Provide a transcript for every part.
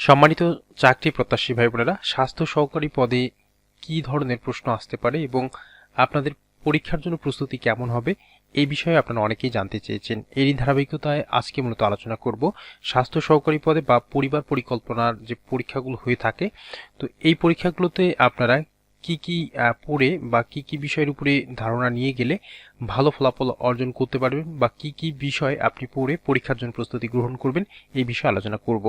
সম্মানিত চাকরি প্রত্যাশী ভাই বোনেরা স্বাস্থ্য সহকারী পদে কি ধরনের প্রশ্ন আসতে পারে এবং আপনাদের পরীক্ষার জন্য প্রস্তুতি কেমন হবে, এই বিষয়ে আপনারা অনেকেই জানতে চেয়েছেন। এরই ধারাবাহিকতায় আজকে মূলত আলোচনা করব স্বাস্থ্য সহকারী পদে বা পরিবার পরিকল্পনার যে পরীক্ষাগুলো হয়ে থাকে। তো এই পরীক্ষাগুলোতে আপনারা কি কি পড়ে বা কি কি বিষয়ের উপরে ধারণা নিয়ে গেলে ভালো ফলাফল অর্জন করতে পারবেন বা কি কি বিষয় আপনি পড়ে পরীক্ষার জন্য প্রস্তুতি গ্রহণ করবেন, এই বিষয়ে আলোচনা করব।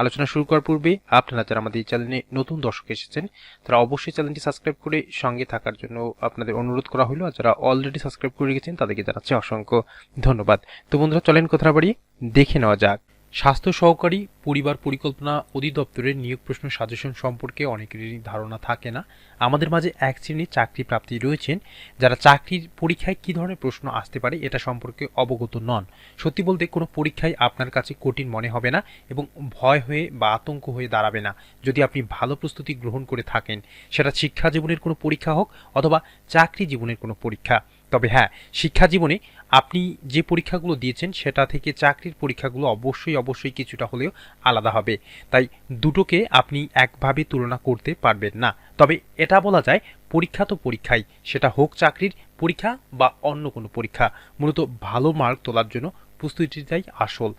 আলোচনা শুরু করার পূর্বে আপনারা যারা আমাদের এই চ্যানেলে নতুন দর্শক এসেছেন, তারা অবশ্যই চ্যানেলটি সাবস্ক্রাইব করে সঙ্গে থাকার জন্য আপনাদের অনুরোধ করা হলো। আর যারা অলরেডি সাবস্ক্রাইব করে রেখেছেন, তাদেরকে জানাচ্ছি অসংখ্য ধন্যবাদ। তো বন্ধুরা, চলেন কথা বাড়িয়ে দেখে নেওয়া যাক। স্বাস্থ্য সহকারী পরিবার পরিকল্পনা অধিদপ্তরের নিয়োগ প্রশ্ন সাজেশন সম্পর্কে অনেকেরই ধারণা থাকে না। আমাদের মাঝে এক শ্রেণির চাকরি প্রাপ্তি রয়েছেন, যারা চাকরির পরীক্ষায় কী ধরনের প্রশ্ন আসতে পারে এটা সম্পর্কে অবগত নন। সত্যি বলতে কোনো পরীক্ষায় আপনার কাছে কঠিন মনে হবে না এবং ভয় হয়ে বা আতঙ্ক হয়ে দাঁড়াবে না। যদি আপনি ভালো প্রস্তুতি গ্রহণ করে থাকেন, সেটা শিক্ষা জীবনের কোনো পরীক্ষা হোক অথবা চাকরি জীবনের কোনো পরীক্ষা। তবে হ্যাঁ শিক্ষা জীবনে আপনি যে পরীক্ষাগুলো দিয়েছেন সেটা থেকে চাকরির পরীক্ষাগুলো অবশ্যই অবশ্যই কিছুটা হলেও আলাদা হবে। তাই দুটোকে আপনি একভাবে তুলনা করতে পারবেন না। তবে এটা বলা যায় পরীক্ষা তো পরীক্ষাই, সেটা হোক চাকরির পরীক্ষা বা অন্য কোনো পরীক্ষা। মূলত ভালো মার্ক তোলার জন্য প্রস্তুতিটাই আসল।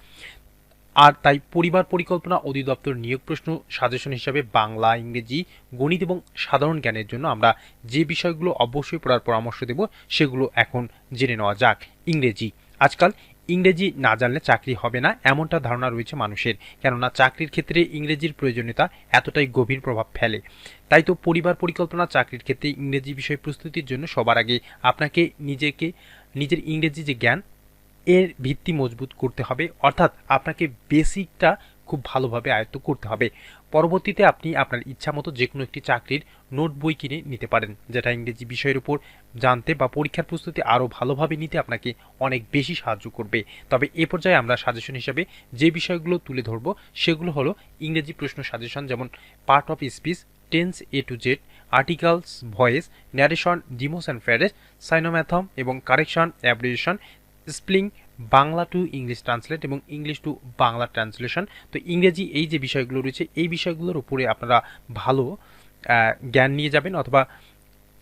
আর তাই পরিবার পরিকল্পনা অধিদপ্তর নিয়োগ প্রশ্ন সাজেশন হিসাবে বাংলা, ইংরেজি, গণিত এবং সাধারণ জ্ঞানের জন্য আমরা যে বিষয়গুলো অবশ্যই পড়ার পরামর্শ দেব, সেগুলো এখন জেনে নেওয়া যাক। ইংরেজি। আজকাল ইংরেজি না জানলে চাকরি হবে না, এমনটা ধারণা রয়েছে মানুষের, কেননা চাকরির ক্ষেত্রে ইংরেজির প্রয়োজনীয়তা এতটাই গভীর প্রভাব ফেলে। তাই তো পরিবার পরিকল্পনা চাকরির ক্ষেত্রে ইংরেজি বিষয় প্রস্তুতির জন্য সবার আগে আপনাকে নিজেকে, নিজের ইংরেজি যে জ্ঞান এর ভিত্তি মজবুত করতে হবে, অর্থাৎ আপনাকে বেসিকটা খুব ভালোভাবে আয়ত্ত করতে হবে। পরবর্তীতে আপনি আপনার ইচ্ছা মতো যে কোনো একটি চাকরির নোট বই কিনে নিতে পারেন, যেটা ইংরেজি বিষয়ের উপর জানতে বা পরীক্ষার প্রস্তুতি আরও ভালোভাবে নিতে আপনাকে অনেক বেশি সাহায্য করবে। তবে এ পর্যায়ে আমরা সাজেশন হিসাবে যে বিষয়গুলো তুলে ধরবো, সেগুলো হলো ইংরেজি প্রশ্ন সাজেশন যেমন part of speech tense A to Z articles voice narration idioms and phrases synonym এবং correction abbreviation spelling, Bangla to English translate এবং ইংলিশ টু বাংলা ট্রান্সলেশন তো ইংরেজি এই যে বিষয়গুলো রয়েছে, এই বিষয়গুলোর উপরে আপনারা ভালো জ্ঞান নিয়ে যাবেন অথবা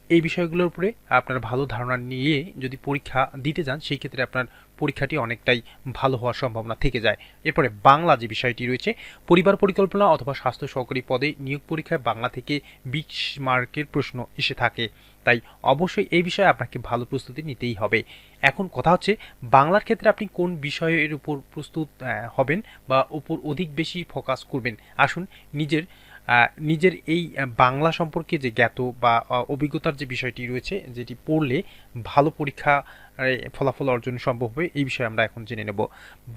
এই বিষয়গুলোর উপরে আপনার ভালো ধারণা নিয়ে যদি পরীক্ষা দিতে যান, সেই ক্ষেত্রে আপনার পরীক্ষাটি অনেকটাই ভালো হওয়ার সম্ভাবনা থেকে যায়। এরপরে বাংলা যে বিষয়টি রয়েছে, পরিবার পরিকল্পনা অথবা স্বাস্থ্য সহকারী পদে নিয়োগ পরীক্ষায় বাংলা থেকে বিশ মার্কের প্রশ্ন এসে থাকে। তাই অবশ্যই এই বিষয়ে আপনাকে ভালো প্রস্তুতি নিতেই হবে। এখন কথা হচ্ছে, বাংলার ক্ষেত্রে আপনি কোন বিষয়ের উপর প্রস্তুত হবেন বা উপর অধিক বেশি ফোকাস করবেন? আসুন নিজের নিজের এই বাংলা সম্পর্কে যে জ্ঞাত বা অভিজ্ঞতার যে বিষয়টি রয়েছে, যেটি পড়লে ভালো পরীক্ষা ফলাফল অর্জন সম্ভব হবে, এই বিষয়ে আমরা এখন জেনে নেব।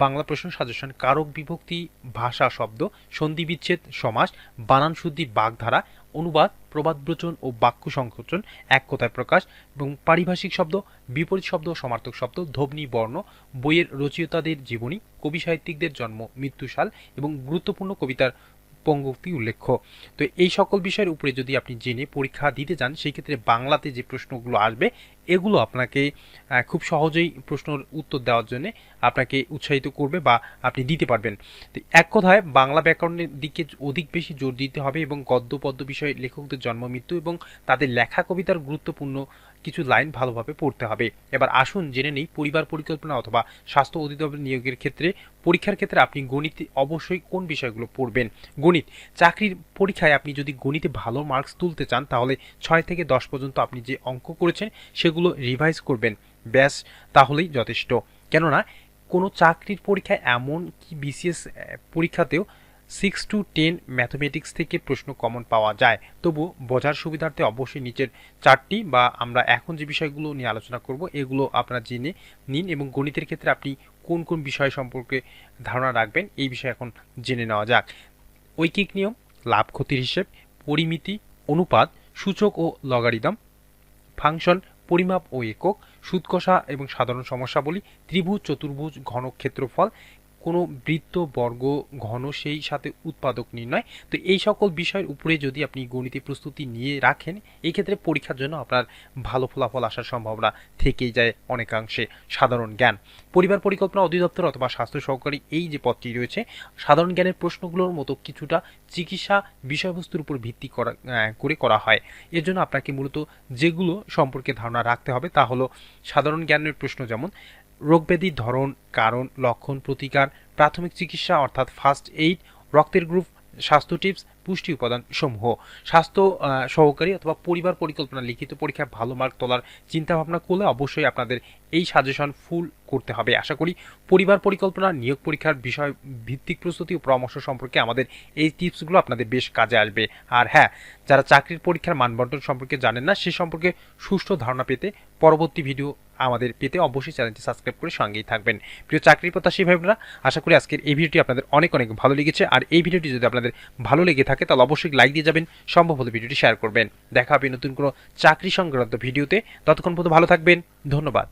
বাংলা প্রশ্ন সাজেশন, কারক বিভক্তি, ভাষা শব্দ, সন্ধি বিচ্ছেদ, সমাস, বানান শুদ্ধি, বাগধারা, অনুবাদ প্রবাদব্রচন ও বাক্য সংকোচন, এক কথায় প্রকাশ এবং পারিভাষিক শব্দ, বিপরীত শব্দ সমার্থক শব্দ, ধ্বনি, বর্ণ, বইয়ের রচয়িতাদের জীবনী, কবি সাহিত্যিকদের জন্ম, মৃত্যুশাল এবং গুরুত্বপূর্ণ কবিতার পঙ্গুক্তি উল্লেখ্য। তো এই সকল বিষয়ের উপরে যদি আপনি জেনে পরীক্ষা দিতে যান সেই ক্ষেত্রে বাংলাতে যে প্রশ্নগুলো আসবে, এগুলো আপনাকে খুব সহজেই প্রশ্নের উত্তর দেওয়ার জন্য আপনাকে উৎসাহিত করবে বা আপনি দিতে পারবেন। তো এক কথায় বাংলা ব্যাকরণের দিকে অধিক বেশি জোর দিতে হবে এবং গদ্য পদ্য বিষয়ে লেখকদের জন্ম, মৃত্যু এবং তাদের লেখা কবিতার গুরুত্বপূর্ণ কিছু লাইন ভালোভাবে পড়তে হবে। এবার আসুন জেনে নেই পরিবার পরিকল্পনা অথবা স্বাস্থ্য অধিদপ্তর নিয়োগের ক্ষেত্রে পরীক্ষার ক্ষেত্রে আপনি গণিতে অবশ্যই কোন বিষয়গুলো পড়বেন? গণিত, চাকরির পরীক্ষায় আপনি যদি গণিতে ভালো মার্কস তুলতে চান, তাহলে ছয় থেকে দশ পর্যন্ত আপনি যে অঙ্ক করেছেন, সেগুলো রিভাইজ করবেন। ব্যাস, তাহলেই যথেষ্ট। কেননা, কোনো চাকরির পরীক্ষায় এমন কি বিসিএস পরীক্ষাতেও সিক্স টু টেন ম্যাথমেটিক্স থেকে প্রশ্ন কমন পাওয়া যায়। তবু বোঝার সুবিধার্থে অবশ্যই নিচের চারটি বা আমরা এখন যে বিষয়গুলো নিয়ে আলোচনা করব, এগুলো আপনারা জেনে নিন এবং গণিতের ক্ষেত্রে আপনি কোন কোন বিষয় সম্পর্কে ধারণা রাখবেন, এই বিষয়ে এখন জেনে নেওয়া যাক। ঐকিক নিয়ম, লাভ ক্ষতির হিসেব, পরিমিতি, অনুপাত, সূচক ও লগারিদম, ফাংশন, পরিমাপ ও একক সুদকষা এবং সাধারণ সমস্যাবলী, ত্রিভুজ, চতুর্ভুজ, ঘনক ক্ষেত্রফল কোনো বৃত্ত, বর্গ, ঘন সেই সাথে উৎপাদক নির্ণয়। তো এই সকল বিষয়ের উপরে যদি আপনি গণিতে প্রস্তুতি নিয়ে রাখেন, এই ক্ষেত্রে পরীক্ষার জন্য আপনার ভালো ফলাফল আসার সম্ভাবনা থেকেই যায় অনেকাংশে সাধারণ জ্ঞান। পরিবার পরিকল্পনা অধিদপ্তর অথবা স্বাস্থ্য সহকারী এই যে পদটি রয়েছে, সাধারণ জ্ঞানের প্রশ্নগুলোর মতো কিছুটা চিকিৎসা বিষয়বস্তুর উপর ভিত্তি করা করে করা হয়। এর জন্য আপনাকে মূলত যেগুলো সম্পর্কে ধারণা রাখতে হবে তা হলো সাধারণ জ্ঞানের প্রশ্ন যেমন রোগব্যাধির ধরন কারণ লক্ষণ প্রতিকার প্রাথমিক চিকিৎসা অর্থাৎ ফার্স্ট এইড রক্তের গ্রুপ স্বাস্থ্য টিপস পুষ্টি উপাদান সমূহ স্বাস্থ্য সহকারী অথবা পরিবার পরিকল্পনা, লিখিত পরীক্ষায় ভালো মার্ক তোলার চিন্তা ভাবনা করলে অবশ্যই আপনাদের এই সাজেশন ফুল করতে হবে। আশা করি পরিবার পরিকল্পনা, নিয়োগ পরীক্ষার বিষয় ভিত্তিক প্রস্তুতি ও পরামর্শ সম্পর্কে আমাদের এই টিপসগুলো আপনাদের বেশ কাজে আসবে। আর হ্যাঁ যারা চাকরির পরীক্ষার মানবন্টন সম্পর্কে জানেন না, সে সম্পর্কে সুষ্ঠু ধারণা পেতে পরবর্তী ভিডিও আমাদের পেতে অবশ্যই চ্যানেলটি সাবস্ক্রাইব করে সঙ্গেই থাকবেন। প্রিয় চাকরি প্রত্যাশী ভাই বোনেরা, আশা করি আজকের এই ভিডিওটি আপনাদের অনেক অনেক ভালো লেগেছে। আর এই ভিডিওটি যদি আপনাদের ভালো লেগে থাকে, তাহলে অবশ্যই লাইক দিয়ে যাবেন, সম্ভব হলে ভিডিওটি শেয়ার করবেন। দেখা হবে নতুন কোনো চাকরি সংক্রান্ত ভিডিওতে। ততক্ষণ পর্যন্ত ভালো থাকবেন, ধন্যবাদ।